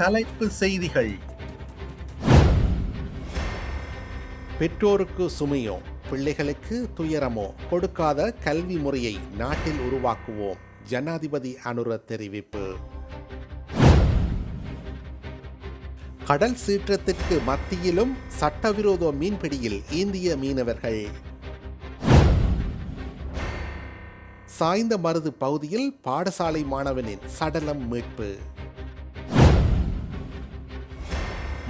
தலைப்பு செய்திகள். பெற்றோருக்கு சுமையோ பிள்ளைகளுக்கு துயரமோ கொடுக்காத கல்வி முறையை நாட்டில் உருவாக்குவோம் ஜனாதிபதி அனுர தெரிவிப்பு. கடல் சீற்றத்திற்கு மத்தியிலும் சட்டவிரோத மீன்பிடியில் இந்திய மீனவர்கள். சாய்ந்த மருது பகுதியில் பாடசாலை மாணவனின் சடலம் மீட்பு.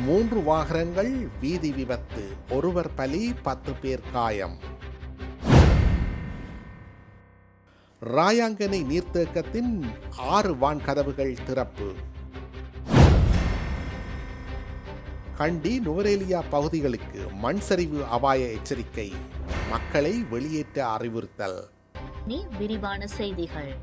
மூன்று வாகனங்கள் வீதி விபத்து ஒருவர் பலி பத்து பேர் காயம். ராயாங்கனை நீர்த்தேக்கத்தின் ஆறு வான் கதவுகள் திறப்பு. கண்டி நுவரேலியா பகுதிகளுக்கு மண் சரிவு அபாய எச்சரிக்கை. மக்களை வெளியேற்ற அறிவுறுத்தல். விரிவான செய்திகள்.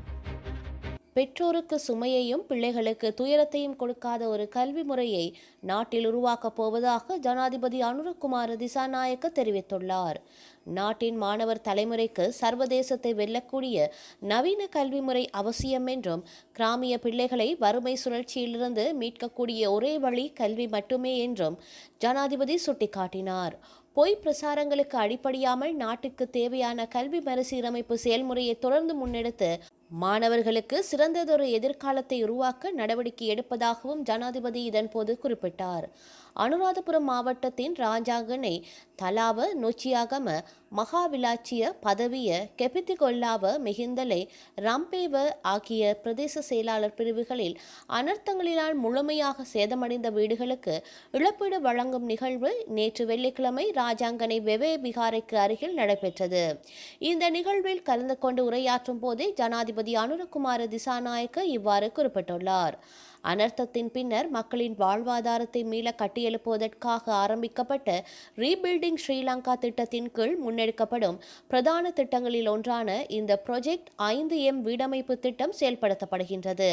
பெற்றோருக்கு சுமையையும் பிள்ளைகளுக்கு துயரத்தையும் கொடுக்காத ஒரு கல்வி முறையை நாட்டில் உருவாக்கப் போவதாக ஜனாதிபதி அனுரகுமார் திசாநாயக்க தெரிவித்துள்ளார். நாட்டின் மாணவர் தலைமுறைக்கு சர்வதேசத்தை வெல்லக்கூடிய நவீன கல்வி முறை அவசியம் என்றும் கிராமிய பிள்ளைகளை வறுமை சுழற்சியிலிருந்து மீட்கக்கூடிய ஒரே வழி கல்வி மட்டுமே என்றும் ஜனாதிபதி சுட்டிக்காட்டினார். பொய் பிரசாரங்களுக்கு அடிப்படையாமல் நாட்டுக்கு தேவையான கல்வி மறுசீரமைப்பு செயல்முறையை தொடர்ந்து முன்னெடுத்து மாணவர்களுக்கு சிறந்ததொரு எதிர்காலத்தை உருவாக்க நடவடிக்கை எடுப்பதாகவும் ஜனாதிபதி இதன்போது குறிப்பிட்டார். அனுராதபுரம் மாவட்டத்தின் ராஜாங்கனை தலாவ நொச்சியாகம மகாவிலாச்சிய பதவிய கெபித்திகொல்லாவ மிகுந்தலை ரம்பேவ ஆகிய பிரதேச செயலாளர் பிரிவுகளில் அனர்த்தங்களினால் முழுமையாக சேதமடைந்த வீடுகளுக்கு இழப்பீடு வழங்கும் நிகழ்வு நேற்று வெள்ளிக்கிழமை ராஜாங்கனை வெவே விகாரைக்கு அருகில் நடைபெற்றது. இந்த நிகழ்வில் கலந்து கொண்டு உரையாற்றும் போதே ஜனாதிபதி அனுரகுமார திசாநாயக்க இவ்வாறு குறிப்பிட்டுள்ளார். அனர்த்தத்தின் பின்னர் மக்களின் வாழ்வாதாரத்தை மீள கட்டியெழுப்புவதற்காக ஆரம்பிக்கப்பட்ட ரீபில்டிங் ஸ்ரீலங்கா திட்டத்தின் கீழ் முன்னெடுக்கப்படும் பிரதான திட்டங்களில் ஒன்றான இந்த ப்ரொஜெக்ட் ஐந்து எம் வீடமைப்பு திட்டம் செயல்படுத்தப்படுகின்றது.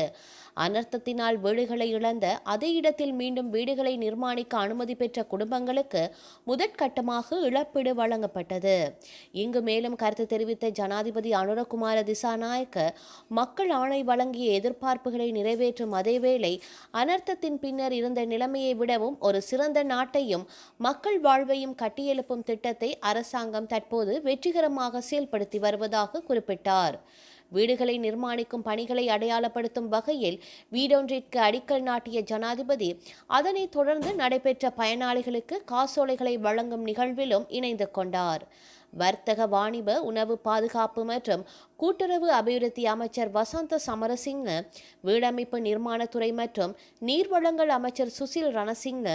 அனர்த்தத்தினால் வீடுகளை இழந்த அதே இடத்தில் மீண்டும் வீடுகளை நிர்மாணிக்க அனுமதி பெற்ற குடும்பங்களுக்கு முதற்கட்டமாக இழப்பீடு வழங்கப்பட்டது. இங்கு மேலும் கருத்து தெரிவித்த ஜனாதிபதி அனுரகுமார திசாநாயக்க மக்கள் ஆணை வழங்கிய எதிர்பார்ப்புகளை நிறைவேற்றும் அதேவேளை அனர்த்தத்தின் பின்னர் இருந்த நிலைமையை விடவும் ஒரு சிறந்த நாட்டையும் மக்கள் வாழ்வையும் கட்டியெழுப்பும் திட்டத்தை அரசாங்கம் தற்போது வெற்றிகரமாக செயல்படுத்தி வருவதாக குறிப்பிட்டார். வீடுகளை நிர்மாணிக்கும் பணிகளை அடையாளப்படுத்தும் வகையில் வீடொன்றிற்கு அடிக்கல் நாட்டிய ஜனாதிபதி அதனைத் தொடர்ந்து நடைபெற்ற பயனாளிகளுக்கு காசோலைகளை வழங்கும் நிகழ்விலும் இணைந்து கொண்டார். வர்த்தக வாணிப உணவு பாதுகாப்பு மற்றும் கூட்டுறவு அபிவிருத்தி அமைச்சர் வசந்த சமரசிங்க வீடமைப்பு நிர்மாணத்துறை மற்றும் நீர்வளங்கள் அமைச்சர் சுசில் ரணசிங்க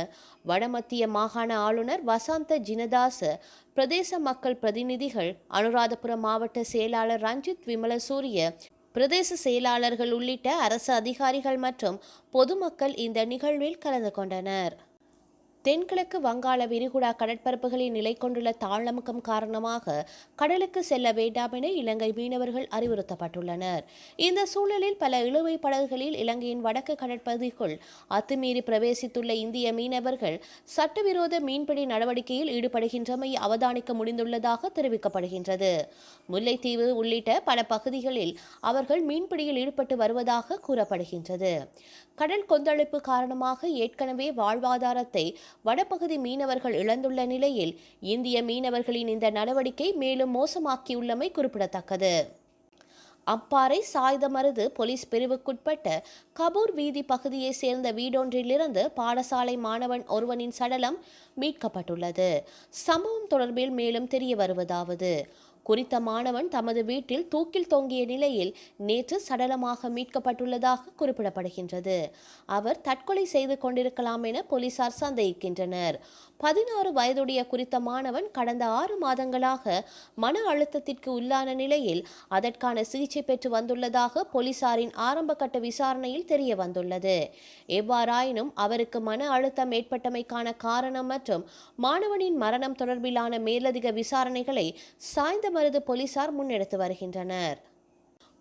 வடமத்திய மாகாண ஆளுநர் வசந்த ஜினதாச பிரதேச மக்கள் பிரதிநிதிகள் அனுராதபுரம் மாவட்ட செயலாளர் ரஞ்சித் விமலசூரிய பிரதேச செயலாளர்கள் உள்ளிட்ட அரசு அதிகாரிகள் மற்றும் பொதுமக்கள் இந்த நிகழ்வில் கலந்து கொண்டனர். தென்கிழக்கு வங்காள விரிகுடா கடற்பரப்புகளில் நிலை கொண்டுள்ள தாழ்நமுக்கம் காரணமாக கடலுக்கு செல்ல வேண்டாம் என இலங்கை மீனவர்கள் அறிவுறுத்தப்பட்டுள்ளனர். இந்த சூழலில் பல இழுவை படகுகளில் இலங்கையின் வடக்கு கடற்பகுதிக்குள் அத்துமீறி பிரவேசித்துள்ள இந்திய மீனவர்கள் சட்டவிரோத மீன்பிடி நடவடிக்கையில் ஈடுபடுகின்றமை அவதானிக்க முடிந்துள்ளதாக தெரிவிக்கப்படுகின்றது. முல்லைத்தீவு உள்ளிட்ட பல பகுதிகளில் அவர்கள் மீன்பிடியில் ஈடுபட்டு வருவதாக கூறப்படுகின்றது. கடல் கொந்தளிப்பு காரணமாக ஏற்கனவே வாழ்வாதாரத்தை வடபகுதி மீனவர்கள் இழந்துள்ள நிலையில் இந்திய மீனவர்களின் இந்த நடவடிக்கை மேலும் மோசமாக்கியுள்ளமை குறிப்பிடத்தக்கது. அப்பாறை சாய்தமருது போலீஸ் பிரிவுக்குட்பட்ட கபூர் வீதி பகுதியைச் சேர்ந்த வீடொன்றிலிருந்து பாடசாலை மாணவன் ஒருவனின் சடலம் மீட்கப்பட்டுள்ளது. சம்பவம் தொடர்பில் மேலும் தெரிய வருவதாவது குறித்த மாணவன் தமது வீட்டில் தூக்கில் தொங்கிய நிலையில் நேற்று சடலமாக மீட்கப்பட்டுள்ளதாக குறிப்பிடப்படுகின்றது. அவர் தற்கொலை செய்து கொண்டிருக்கலாம் என போலீசார் சந்தேகிக்கின்றனர். பதினாறு வயதுடைய குறித்த மாணவன் கடந்த ஆறு மாதங்களாக மன அழுத்தத்திற்கு உள்ளான நிலையில் அதற்கான சிகிச்சை பெற்று வந்துள்ளதாக போலீசாரின் ஆரம்ப கட்ட விசாரணையில் தெரிய வந்துள்ளது. எவ்வாறாயினும் அவருக்கு மன அழுத்தம் ஏற்பட்டமைக்கான காரணம் மற்றும் மாணவனின் மரணம் தொடர்பிலான மேலதிக விசாரணைகளை சாய்ந்தமருது போலீசார் முன்னெடுத்து வருகின்றனர்.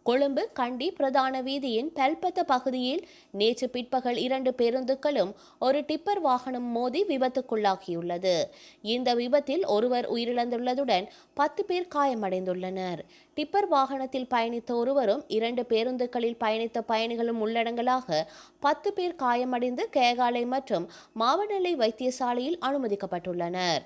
கொழும்பு கண்டி பிரதான வீதியின் பல்பத்த பகுதியில் நேற்று பிற்பகல் இரண்டு பேருந்துகளும் ஒரு டிப்பர் வாகனம் மோதி விபத்துக்குள்ளாகியுள்ளது. இந்த விபத்தில் ஒருவர் உயிரிழந்துள்ளதுடன் பத்து பேர் காயமடைந்துள்ளனர். டிப்பர் வாகனத்தில் பயணித்த ஒருவரும் இரண்டு பேருந்துகளில் பயணித்த பயணிகளும் உள்ளடங்கலாக பத்து பேர் காயமடைந்து கேகாலை மற்றும் மாவனல்லை வைத்தியசாலையில் அனுமதிக்கப்பட்டுள்ளனர்.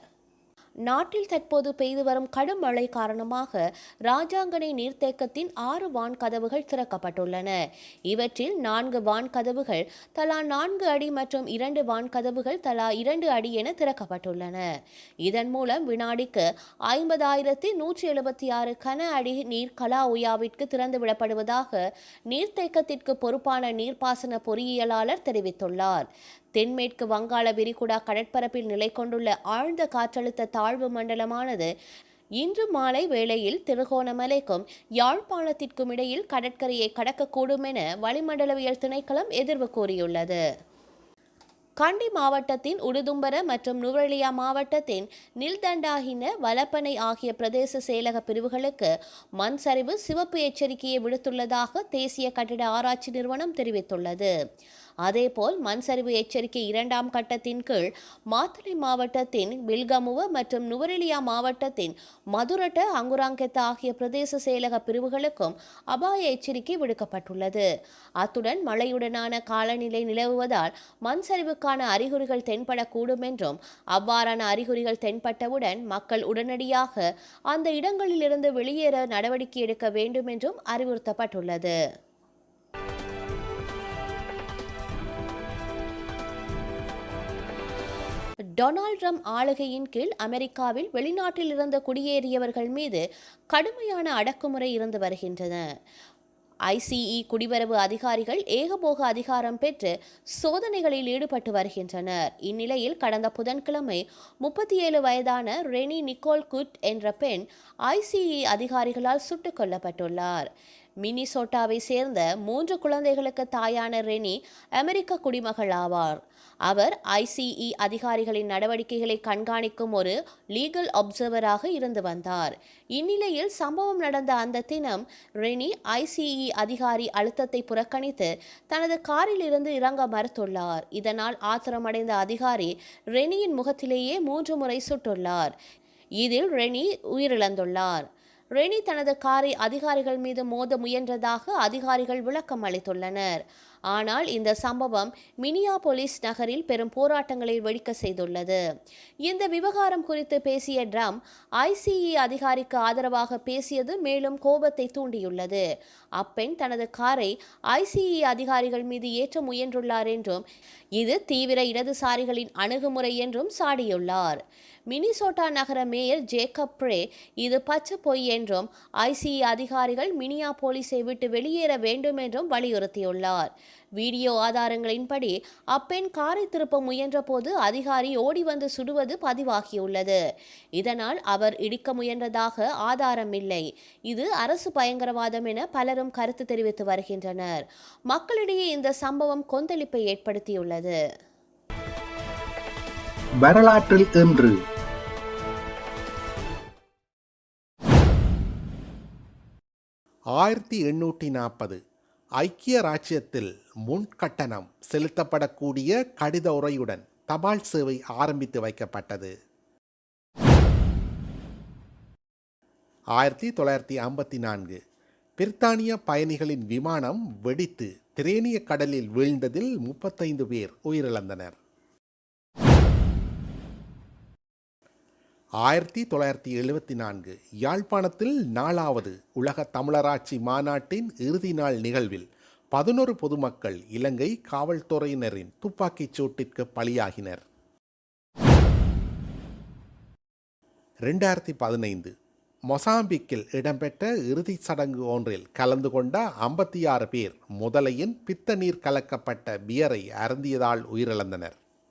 நாட்டில் தற்போது பெய்து வரும் கடும் மழை காரணமாக ராஜாங்கனை நீர்த்தேக்கத்தின் ஆறு வான்கதவுகள் திறக்கப்பட்டுள்ளன. இவற்றில் நான்கு வான்கதவுகள் தலா நான்கு அடி மற்றும் இரண்டு வான்கதவுகள் தலா இரண்டு அடி என திறக்கப்பட்டுள்ளன. இதன் மூலம் வினாடிக்கு ஐம்பதாயிரத்தி நூற்றி எழுபத்தி ஆறு கன அடி நீர் கலா உயாவிற்கு திறந்துவிடப்படுவதாக நீர்த்தேக்கத்திற்கு பொறுப்பான நீர்ப்பாசன பொறியியலாளர் தெரிவித்துள்ளார். தென்மேற்கு வங்காள விரிகுடா கடற்பரப்பில் நிலை கொண்டுள்ள ஆழ்ந்த காற்றழுத்த தாழ்வு மண்டலமானது இன்று மாலை வேளையில் திருகோணமலைக்கும் யாழ்ப்பாணத்திற்கும் இடையில் கடற்கரையை கடக்கக்கூடும் என வளிமண்டலவியல் திணைக்களம் எதிர்வு கூறியுள்ளது. கண்டி மாவட்டத்தின் உடுதும்பர மற்றும் நுவரெலியா மாவட்டத்தின் நில்தண்டாகின வலப்பனை ஆகிய பிரதேச செயலக பிரிவுகளுக்கு மண் சரிவு சிவப்பு எச்சரிக்கையை விடுத்துள்ளதாக தேசிய கட்டிட ஆராய்ச்சி நிறுவனம் தெரிவித்துள்ளது. அதேபோல் மண் சரிவு எச்சரிக்கை இரண்டாம் கட்டத்தின் கீழ் மாத்தளை மாவட்டத்தின் வில்கமுவ மற்றும் நுவரெலியா மாவட்டத்தின் மதுரட்ட அங்குராங்கெத்த ஆகிய பிரதேச செயலக பிரிவுகளுக்கும் அபாய எச்சரிக்கை விடுக்கப்பட்டுள்ளது. அத்துடன் மழையுடனான காலநிலை நிலவுவதால் மண் சரிவுக்கான அறிகுறிகள் தென்படக்கூடும் என்றும் அவ்வாறான அறிகுறிகள் தென்பட்டவுடன் மக்கள் உடனடியாக அந்த இடங்களிலிருந்து வெளியேற நடவடிக்கை எடுக்க வேண்டும் என்றும் அறிவுறுத்தப்பட்டுள்ளது. டொனால்ட் ட்ரம்ப் ஆளுகையின் கீழ் அமெரிக்காவில் வெளிநாட்டில் இருந்த குடியேறியவர்கள் மீது கடுமையான அடக்குமுறை இருந்து வருகின்றன. ஐசிஇ குடிவரவு அதிகாரிகள் ஏகபோக அதிகாரம் பெற்று சோதனைகளில் ஈடுபட்டு வருகின்றனர். இந்நிலையில் கடந்த புதன்கிழமை முப்பத்தி ஏழு வயதான ரெனி நிக்கோல் குட் என்ற பெண் ஐசிஇ அதிகாரிகளால் சுட்டுக் கொல்லப்பட்டுள்ளார். மினிசோட்டாவை சேர்ந்த மூன்று குழந்தைகளுக்கு தாயான ரெனி அமெரிக்க குடிமகள் ஆவார். அவர் ஐசிஇ அதிகாரிகளின் நடவடிக்கைகளை கண்காணிக்கும் ஒரு லீகல் அப்சர்வராக இருந்து வந்தார். இந்நிலையில் சம்பவம் நடந்த அந்த தினம் ரெனி ஐசிஇ அதிகாரி அழுத்தத்தை புறக்கணித்து தனது காரில் இருந்து இறங்க மறுத்துள்ளார். இதனால் ஆத்திரமடைந்த அதிகாரி ரெனியின் முகத்திலேயே மூன்று முறை சுட்டுள்ளார். இதில் ரெனி உயிரிழந்துள்ளார். ரெனி தனது காரை அதிகாரிகள் மீது மோத முயன்றதாக அதிகாரிகள் விளக்கம் அளித்துள்ளனர். ஆனால் இந்த சம்பவம் மினியாபோலிஸ் நகரில் பெரும் போராட்டங்களை வெடிக்க செய்துள்ளது. இந்த விவகாரம் குறித்து பேசிய ட்ரம் ஐசிஇ அதிகாரிக்கு ஆதரவாக பேசியது மேலும் கோபத்தை தூண்டியுள்ளது. அப்பெண் தனது காரை ஐசிஇ அதிகாரிகள் மீது ஏற்ற முயன்றுள்ளார் என்றும் இது தீவிர இடதுசாரிகளின் அணுகுமுறை என்றும் சாடியுள்ளார். மினிசோட்டா நகர மேயர் ஜேக்கப் ப்ரே இது பச்சை பொய் என்றும் ஐசிஇ அதிகாரிகள் மினியா போலீஸை விட்டு வெளியேற வேண்டும் என்றும் வலியுறுத்தியுள்ளார். வீடியோ ஆதாரங்களின்படி அப்பெண் காரை திருப்ப முயன்றபோது அதிகாரி ஓடி வந்து சுடுவது பதிவாகியுள்ளது. இதனால் அவர் இடிக்க முயன்றதாக ஆதாரம் இல்லை. இது அரசு பயங்கரவாதம் என பலரும் கருத்து தெரிவித்து வருகின்றனர். மக்களிடையே இந்த சம்பவம் கொந்தளிப்பை ஏற்படுத்தியுள்ளது. வரலாற்றில் இன்று ஆயிரத்தி எண்ணூற்றி நாற்பது ஐக்கிய ராச்சியத்தில் முன்கட்டணம் செலுத்தப்படக்கூடிய கடித உரையுடன் தபால் சேவை ஆரம்பித்து வைக்கப்பட்டது. ஆயிரத்தி தொள்ளாயிரத்தி ஐம்பத்தி நான்கு பிரித்தானிய பயணிகளின் விமானம் வெடித்து திரேனிய கடலில் வீழ்ந்ததில் முப்பத்தைந்து பேர் உயிரிழந்தனர். ஆயிரத்தி தொள்ளாயிரத்தி எழுபத்தி நான்கு யாழ்ப்பாணத்தில் நாலாவது உலக தமிழராட்சி மாநாட்டின் இறுதி நாள் நிகழ்வில் பதினொரு பொதுமக்கள் இலங்கை காவல்துறையினரின் துப்பாக்கிச் சூட்டிற்கு பலியாகினர். ரெண்டாயிரத்தி பதினைந்து மொசாம்பிக்கில் இடம்பெற்ற இறுதிச் சடங்கு ஒன்றில் கலந்து கொண்ட ஐம்பத்தி ஆறு பேர் முதலையின் பித்த நீர் கலக்கப்பட்ட பியரை அருந்தியதால் உயிரிழந்தனர்.